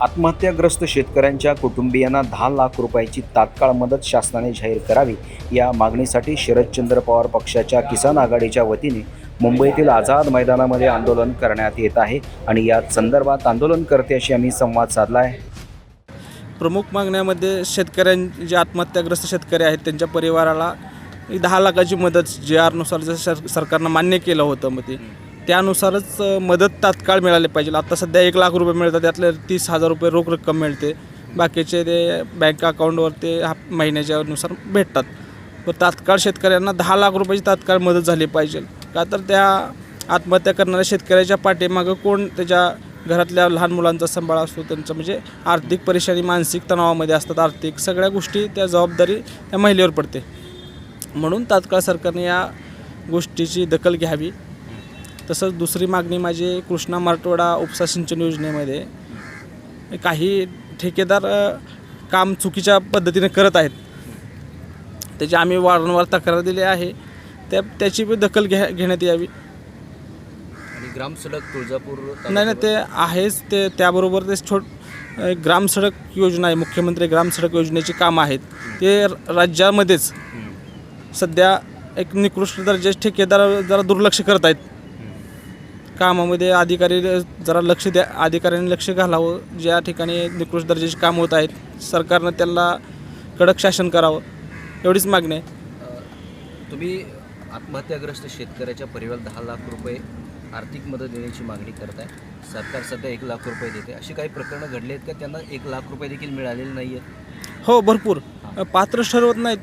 आत्महत्याग्रस्त शेतकऱ्यांच्या कुटुंबियांना दहा लाख रुपयाची तात्काळ मदत शासनाने जाहीर करावी या मागणीसाठी शरदचंद्र पवार पक्षाच्या किसान आघाडीच्या वतीने मुंबईतील आझाद मैदानामध्ये आंदोलन करण्यात येत आहे आणि या संदर्भात आंदोलनकर्त्याशी आम्ही संवाद साधला आहे प्रमुख मागण्यामध्ये शेतकऱ्यां जे आत्महत्याग्रस्त शेतकरी आहेत त्यांच्या परिवाराला दहा लाखाची मदत जे आरनुसार जर सर सरकारनं मान्य केलं होतं मग ते. त्यानुसारच मदत तात्काळ मिळाली पाहिजे. आता सध्या एक लाख रुपये मिळतात त्यातले तीस हजार रुपये रोख रक्कम मिळते. बाकीचे ते बँक अकाउंटवर ते हा महिन्याच्यानुसार भेटतात. पण तात्काळ शेतकऱ्यांना दहा लाख रुपयाची तात्काळ मदत झाली पाहिजे. का तर त्या आत्महत्या करणाऱ्या शेतकऱ्याच्या पाठीमागं कोण त्याच्या घरातल्या लहान मुलांचा सांभाळ असतो त्यांचं म्हणजे आर्थिक परेशानी मानसिक तणावामध्ये असतात आर्थिक सगळ्या गोष्टी त्या जबाबदारी त्या महिलेवर पडते. म्हणून तात्काळ सरकारने या गोष्टीची दखल घ्यावी. तसंच दुसरी मागणी माझी कृष्णा मराठवाडा उपसा सिंचन योजनेमध्ये काही ठेकेदार काम चुकीच्या पद्धतीने करत आहेत. त्याची आम्ही वारंवार तक्रार दिली आहे. त्या त्याची बी दखल घ्या घेण्यात यावी. आणि ग्रामसडक तुळजापूर नाही नाही ते आहेच. ते त्याबरोबर ते छोट ग्रामसडक योजना आहे. मुख्यमंत्री ग्रामसडक योजनेची कामं आहेत. ते राज्यामध्येच सध्या एक निकृष्ट दर्जाचे ठेकेदार जरा दुर्लक्ष करत आहेत. कामामध्ये अधिकारी जरा लक्ष द्या अधिकाऱ्यांनी लक्ष घालावं. ज्या ठिकाणी निकृष्ट दर्जाची कामं होत आहेत सरकारनं त्यांना कडक शासन करावं. एवढीच मागणी आहे. तुम्ही आत्महत्याग्रस्त शेतकऱ्याच्या परिवाराला दहा लाख रुपये आर्थिक मदत देण्याची मागणी करताय. सरकार सध्या एक लाख रुपये देते. अशी काही प्रकरणं घडली आहेत का? त्यांना एक लाख रुपये देखील मिळालेले नाही आहेत हो भरपूर. पात्र ठरवत नाहीत.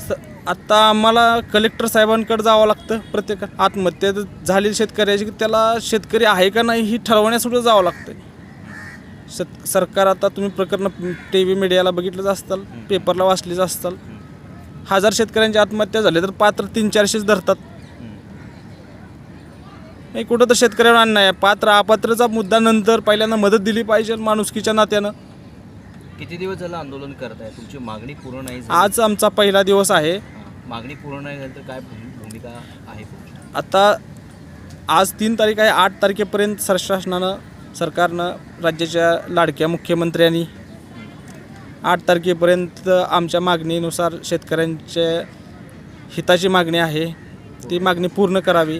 स आत्ता आम्हाला कलेक्टर साहेबांकडे जावं लागतं प्रत्येक आत्महत्या झाली शेतकऱ्याची की त्याला शेतकरी आहे का नाही ही ठरवण्यासाठी जावं लागतं शेत सरकार आता तुम्ही प्रकरणं टी व्ही मीडियाला बघितलंच असताल पेपरला वाचलीच असताल. हजार शेतकऱ्यांची आत्महत्या झाली तर पात्र तीन चारशेच धरतात नाही कुठं तर शेतकऱ्यावर अन्याय आहे. पात्र अपात्रचा मुद्दा नंतर पहिल्यांदा मदत दिली पाहिजे माणुसकीच्या नात्यानं. किती दिवस झालं आंदोलन करताय? तुमची मागणी पूर्ण नाही. आज आमचा पहिला दिवस आहे. मागणी पूर्ण नाही झाली तर काय भूम- भूमिका आहे आता आज तीन तारीख आहे आठ तारखेपर्यंत सरशासनानं सरकारनं राज्याच्या लाडक्या मुख्यमंत्र्यांनी आठ तारखेपर्यंत आमच्या मागणीनुसार शेतकऱ्यांच्या हिताची मागणी आहे. ती मागणी पूर्ण करावी.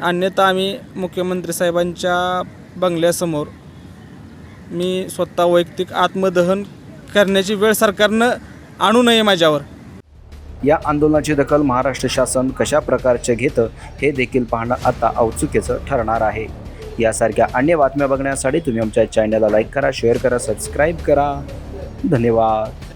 अन्यथा आम्ही मुख्यमंत्री साहेबांच्या बंगल्यासमोर मी स्वतः वैयक्तिक आत्मदहन करण्याची वेळ सरकारनं आणू नये माझ्यावर. या आंदोलनाची दखल महाराष्ट्र शासन कशा प्रकारचे घेतं हे देखील पाहणं आता औत्सुक्याचं ठरणार आहे. यासारख्या अन्य बातम्या बघण्यासाठी तुम्ही आमच्या चॅनलला लाईक करा शेअर करा सबस्क्राईब करा. धन्यवाद.